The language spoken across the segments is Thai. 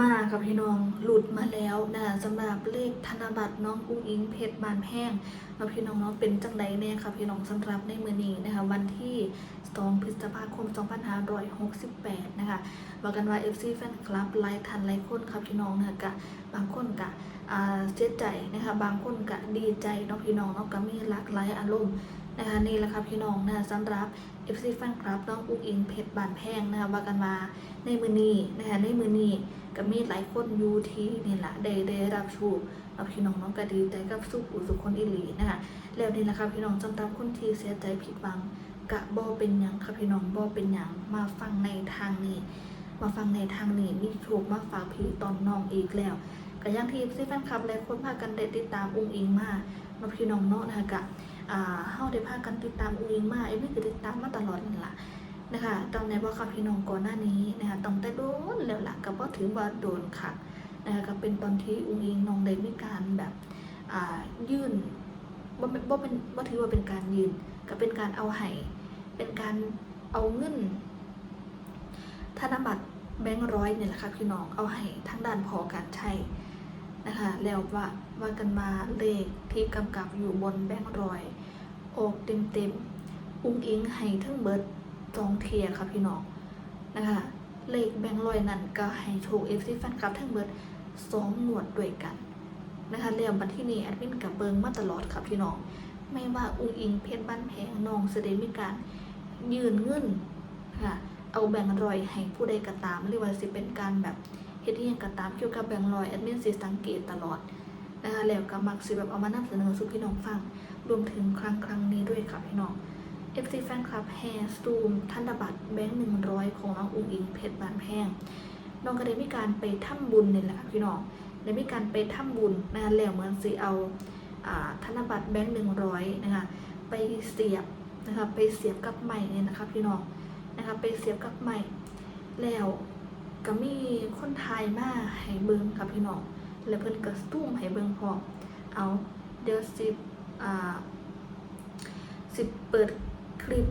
มากับพี่น้องหลุดมาแล้วนะสำหรับเลขธนบัตรน้องอุ้งอิงเพชรบานแห้งเราพี่น้องเนาะเป็นจังใดแน่ค่ะพี่น้องสำหรับในมือนี้นะคะวันที่2พฤษภาคม 2568 นะคะว่ากันว่า FC แฟนคลับไลค์ทันไลค์คนครับพี่น้องนะคะกะบางคนกะเสียใจนะคะบางคนกะดีใจเนาะพี่น้องเนาะก็มีหลากหลายอารมณ์ นะคะนี่แหละครับพี่น้องนะคะสำหรับ FC แฟนคลับน้องอุ้งอิงเพชรบานแพงนะคะว่ากันมาในมือนี้นะคะในมือนี้ก็มีหลายคนยูทีนี่แหละได้ได้รับชูรับพี่น้องน้องก็ดีใจกับสุขอุสุขคนอิหลีนะคะแล้วนี่แหละครับพี่น้องสำหรับคนที่เสียใจผิดหวังกะบ่เป็นยังครับพี่น้องบ่เป็นยังมาฟังในทางนี้ มาฟังในทางนี้มีโชคมาฝากพี่ตอนน้องอีกแล้วก็ย่างที่ซีแฟนคลับหลายคนพากันได้ติดตามอุ้งอิงมาเนาพี่น้องเนาะนะคะกะ เฮาได้พากันติดตามอุ้งอิงมาเอ้ไม่คือติดตามมาตลอดนี่แหละนะคะตอนในว่าค่ะพี่น้องก่อนหน้านี้นะคะต้องแต่โดนแล้วล่ะก็บ่ถือว่าโดนค่ะนะคะก็เป็นตอนที่อุ้งอิงน้องได้มีการแบบยื่นบ่เป็นบ่เป็นบ่ถือว่าเป็นการยืนก็เป็นการเอาให้เป็นการเอาเงินธนบัตรแบงค์ร้อยเนี่ยแหละค่ะพี่น้องเอาให้ทางด้านพอการใช้นะคะแล้วว่า ว่ากันมาเลขที่กำกับอยู่บนแบงค์รอย ออกเต็มๆ อุ้งอิงให้ทั้งเบิดจองเทียค่ะพี่น้องนะคะ เลขแบงค์ลอยนั่นก็ให้โชว์เอฟซีแฟนคลับทั้งเบิดสองหนวดด้วยกันนะคะเรียมบันที่นี่แอดมินกับเบิงมาตลอดครับพี่น้องไม่ว่าอุ้งอิงเพชรบ้านแพงน้องเสด็จมีการยืนเงินค่ะเอาแบงค์ลอยให้ผู้ใดก็ตามหรือว่าสิเป็นการแบบเฮ็ดที่ยังก็ตามเกี่ยวกับแบงค์ลอยแอดมินสิสังเกตตลอด นะคะแล้วก็มักสิแบบเอามานำเสนอสู่พี่น้องฟัง รวมถึงครั้งครั้งนี้ด้วยค่ะพี่น้อง FC Fan Club แฮซูมธนบัตรแบงค์หนึ่งร้อยของน้องอุ๋งอิงเพชรบานแพงน้องก็ได้มีการไปทำบุญเนี่ยแหละค่ะพี่น้องได้มีการไปทำบุญนะคะแล้วเหมือนสิเอาอ่าธนบัตรแบงค์หนึ่งร้อยนะคะไปเสียบนะคะไปเสียบกับไม้เนี่ยนะคะพี่น้องนะคะไปเสียบกับไม้แล้วก็มีคนไทยมาให้เบิ่งค่ะพี่น้อง แล้วเพิ่นก็ตุ้มให้เบิ่งพร้อมเอาเดี๋ยวสิอ่าสิเปิดคลิป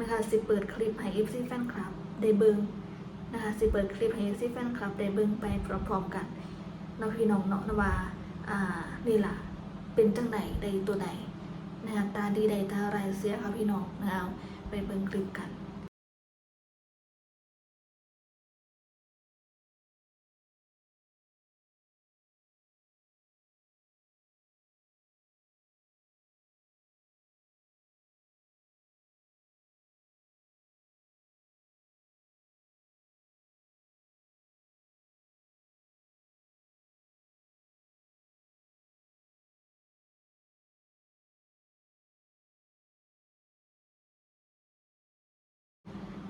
นะคะสิเปิดคลิปให้ FC แฟนคลับได้เบิงนะคะสิเปิดคลิปให้ FC แฟนคลับได้เบิงไปพร้อมๆกันเนาะพี่น้องเนาะนะว่าอ่านี่ล่ะเป็นจังไหนใดตัวใดนะคะตาดีใดตาไรเสียค่ะพี่น้องนะคะไปเบิงคลิปกัน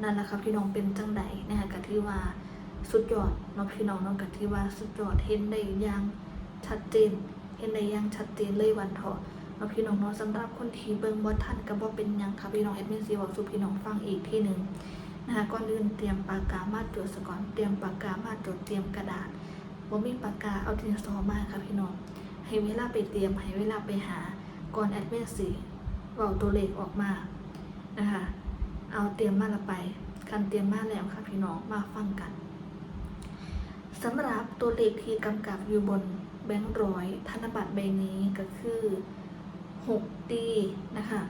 นั่นแหละครับพี่น้องเป็นจังใดนะคะกะที่ว่าสุดยอดเน้องพี่น้องเน้องกะที่ว่าสุดยอดเห็นได้อย่างชัดเจน เห็นได้อย่างชัดเจนเลยวันเถาะเน้องพี่น้องเนาะสำหรับคนที่เบิ่งบ่ทันก็บ่เป็นหยังค่ะพี่น้องแอดมินสิบอกสู่พี่น้องฟังอีกทีหนึ่งนะคะก่อนอื่นเตรียมปากกามาจดซะก่อนเตรียมปากกามาจดเตรียมกระดาษบ่มีปากกาเอาดินสอมาค่ะพี่น้องให้เวลาไปเตรียมให้เวลาไปหาก่อนแอดมินสิเว้าตัวเลขออกมานะคะ เอาเตรียมมาละไปกันเตรียมมาแล้วค่ะพี่น้องมาฟังกันสำหรับตัวเลขที่กำกับอยู่บนแบงค์ร้อยธนบัตรใบนี้ก็คือ6ดีนะคะ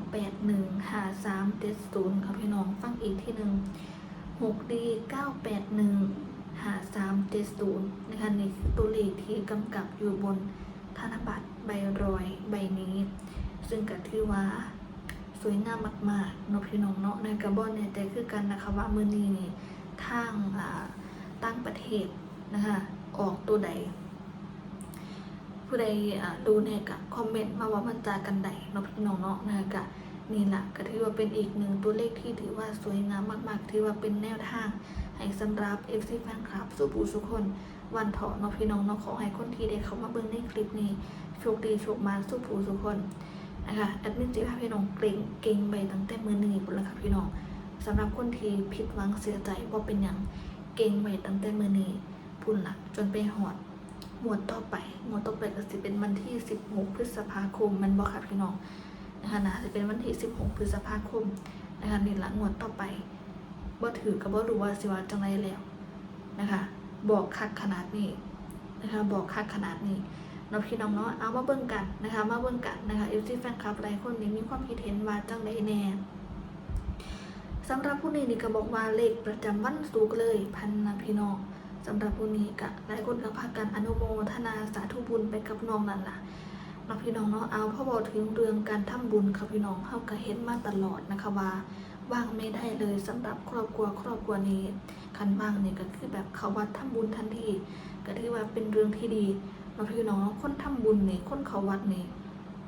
981หา3 7 0ค่ะพี่น้องฟังอีกที่หนึ่ง6ดี981หา3 7 0นะคะนี่คือตัวเลขที่กำกับอยู่บนธนบัตรใบร้อยใบนี้ ซึ่งก็ถือว่า สวยงามมากๆนพี่น้องเนาะในกระบอนเนี่ยแต่คือกันนะคะว่ามือนี้นี่ทางอ่าตั้งประเทศนะคะออกตัวใด ผู้ใดอ่าดูเนี่ยกะคอมเมนต์มาว่ามันจากันใดนพี่น้องเนาะนะคะกะนี่แหละก็ถือว่าเป็นอีกหนึ่งตัวเลขที่ถือว่าสวยงามมาก ๆ ถือว่าเป็นแนวทางให้สำหรับ FC แฟนคลับสู่ผู้สุกคน วันเถาะนพี่น้องเนาะขอให้คนที่ได้เข้ามาเบิ่งในคลิปนี้โชคดีโชคมาสู่ผู้สุกคน นะคะแอดมินจีพาพี่น้องเกรงเก่งไปตั้งแต่มือหนึ่งคนละค่ะพี่น้องสำหรับคนที่ผิดหวังเสียใจว่าเป็นอย่างเก่งไปตั้งแต่มือนี้พุ่นละจนไปหอดหมวดต่อไปหมวดต่อไปก็สิเป็นวันที่ 16 พฤษภาคมมันบอกค่ะพี่น้องนะคะนะจะเป็นวันที่ 16 พฤษภาคมนะคะนี่ละหมวดต่อไปบ่ถือกับบ่รู้ว่าสิว่าจังไรแล้วนะคะ บอกคักขนาดนี้นะคะ บอกคักขนาดนี้ นาะพี่น้องเนาะเอามาเบิ่งกันนะคะมาเบิ่งกันนะคะเอฟซีแฟนคลับหลายคนนี้มีความคิดเห็นว่าจังไดแน่สำหรับผู้นี้นี่ก็บอกว่าเลขประจำวันศุกเลยพันนะพี่น้องสำหรับผู้นี้ก็หลายคนก็พากันอนุโมทนาสาธุบุญไปกับน้องนั่นล่ะเนาะพี่น้องเนาะเอาพ่อบอกถึงเรื่องการทำบุญค่ะพี่น้องเฮาก็เห็นมาตลอดนะคะว่าว่างไม่ได้เลยสำหรับครอบครัวครอบครัวนี้คันว่างเนี่ยก็คือแบบเขาวัดทำบุญทันทีก็ถือว่าเป็นเรื่องที่ดี นาพี่น้องคนทำบุญนี่คนเขาวัดนี่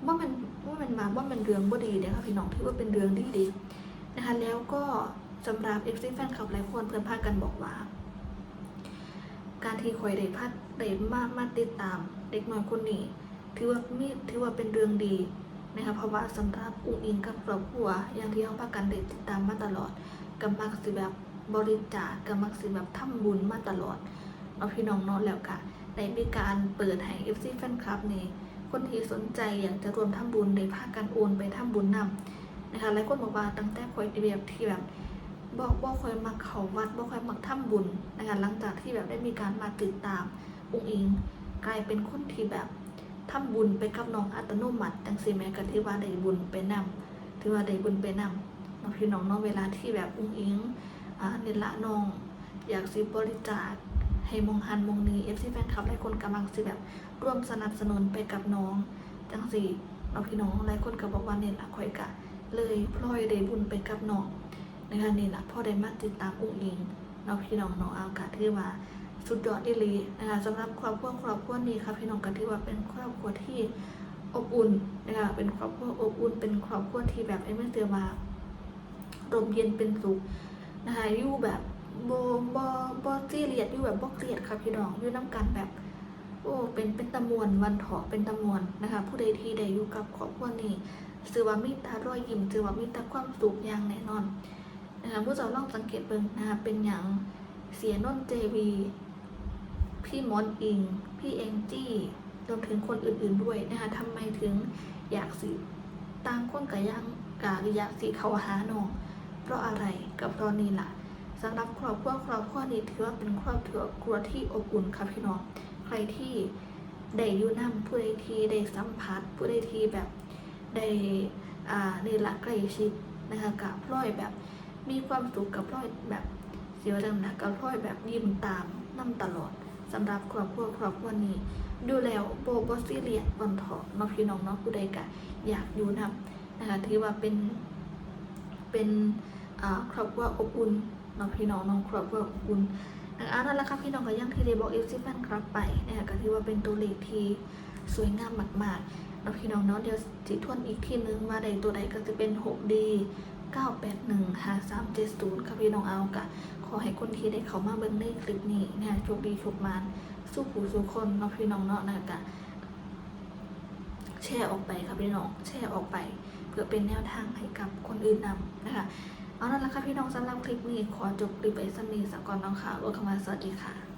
ว่ามันว่ามันมาว่ามันเรื่องบ่ดีเด้อค่ะพี่น้องถือว่าเป็นเรื่องดีดีนะคะแล้วก็สำหรับ FC แฟนคลับหลายคนเพื่อนพากันบอกว่า การที่คอยได้พัดได้มามาติดตาม เด็กน้อยคนนี้ถือว่ามีถือว่าเป็นเรื่องดีนะคะเพราะว่าสำหรับอุ้งอิงกับครอบครัวอย่างที่เขาพากันได้ติดตามมาตลอดกับมักสิแบบบริจาคกับมักสิแบบทำบุญมาตลอดเอาพี่น้องเนอนแล้วค่ะ ได้มีการเปิดให้ FC แฟนคลับนี่คนที่สนใจอยากจะรวมทำบุญได้พากันโอนไปทำบุญนำนะคะหลายคนบอกว่าตั้งแต่คอยแบบที่แบบบอกบ่คอยมักเขาวัดบ่คอยมักทำบุญนะคะหลังจากที่แบบได้มีการมาติดตามองค์อิง กลายเป็นคนที่แบบทำบุญไปกับน้องอัตโนมัติจังซี่แม้ก็ที่ว่าได้บุญไปนำที่ว่าได้บุญไปนำน้องพี่น้องเนาะเวลาที่แบบองค์อิงอ่านี่ละน้องอยากสิบริจาค ให้มองหันมองนี้ FC แฟนคลับหลายคนกำลังสิแบบร่วมสนับสนุนไปกับน้องจังซี่น้องพี่น้องหลายคนก็บอกว่าเนี่ยละข่อยกะ เลยพลอยได้บุญไปกับน้องนะคะนี่แหละพ่อได้มาติดตามอุ้งอิงเราพี่น้องน้องเอากาที่ว่าสุดยอดอีลีนะคะสำหรับครอบครัวครอบครัวนี้ค่ะพี่น้องกันที่ว่าเป็นครอบครัวที่อบอุ่นนะคะเป็นครอบครัวอบอุ่น เป็นครอบครัวที่แบบไอ้ไม่เตือมาร่มเย็นเป็นสุขนะคะอยู่แบบ โบโบบซีเรียดอยู่แบบบ่เครียดค่ะพี่น้องอยู่น้ำกันแบบ โอ้เป็นเป็นตะมวนวันเถาะเป็นตะมวนนะคะ ผู้ใดที่ได้อยู่กับครอบครัวนี้สือว่ามีตารอยยิ้มสือว่ามีต่ความสุขอย่างแน่นอนนะคะผู้เจ้าลองสังเกตเบิ่งนะคะเป็นอย่างเสียนนเจวีพี่มอนอิง พี่เองจี้รวมถึงคนอื่นๆด้วยนะคะทำไมถึงอยากสิต่างคนกับยังกาหรือยากสิเขาหาน้องเพราะอะไรกับตอนนี้ล่ะ สำหรับครอบครัวครอบครัวนี้ถือว่าเป็นครอบครัวที่อบอุ่นค่ะพี่น้องใครที่ได้อยู่นำผู้ใดที่ได้สัมผัสผู้ใดที่แบบได้อ่านี่ละใกล้ชิดนะคะกับพลอยแบบมีความสุขกับพลอยแบบเสียวดังนะกับพลอยแบบยิ้มตามนั่ตลอดสำหรับครอบครัวครอบครัวนี้ ดูแล้วโบบซีเรียสวันถาะเน้องพี่น้องเนาะผู้ใดกะอยากอยู่นำนะคะถือว่าเป็นเป็นครอบครัวอบอุ่น น้องพี่น้องน้องครอบครัวอบอุ่นนะคะนั่นแหละครับพี่น้องก็ยังที่ได้บอกเอฟซีแฟนคลับไปนะคะก็ถือว่าเป็นตัวเลขที่สวยงามมากๆน้องพี่น้องเนาะเดี๋ยวจิทวนอีกทีนึงว่าใดตัวใดก็จะเป็น 6D 981 5370ค่ะพี่น้องเอากะขอให้คนที่ได้เข้ามาเบิ่งในคลิปนี้นะคะโชคดีโชคมานสู้ผู้สู้คนเนาะพี่น้องเนาะนะคะกะแชร์ออกไปค่ะพี่น้องแชร์ออกไป เพื่อเป็นแนวทางให้กับคนอื่นนำนะคะ เอานั่นแหละค่ะพี่น้องสำหรับคลิปนี้ขอจบคลิปไปสักนิดสักก่อนน้องค่ะว่าคำว่าสวัสดีค่ะ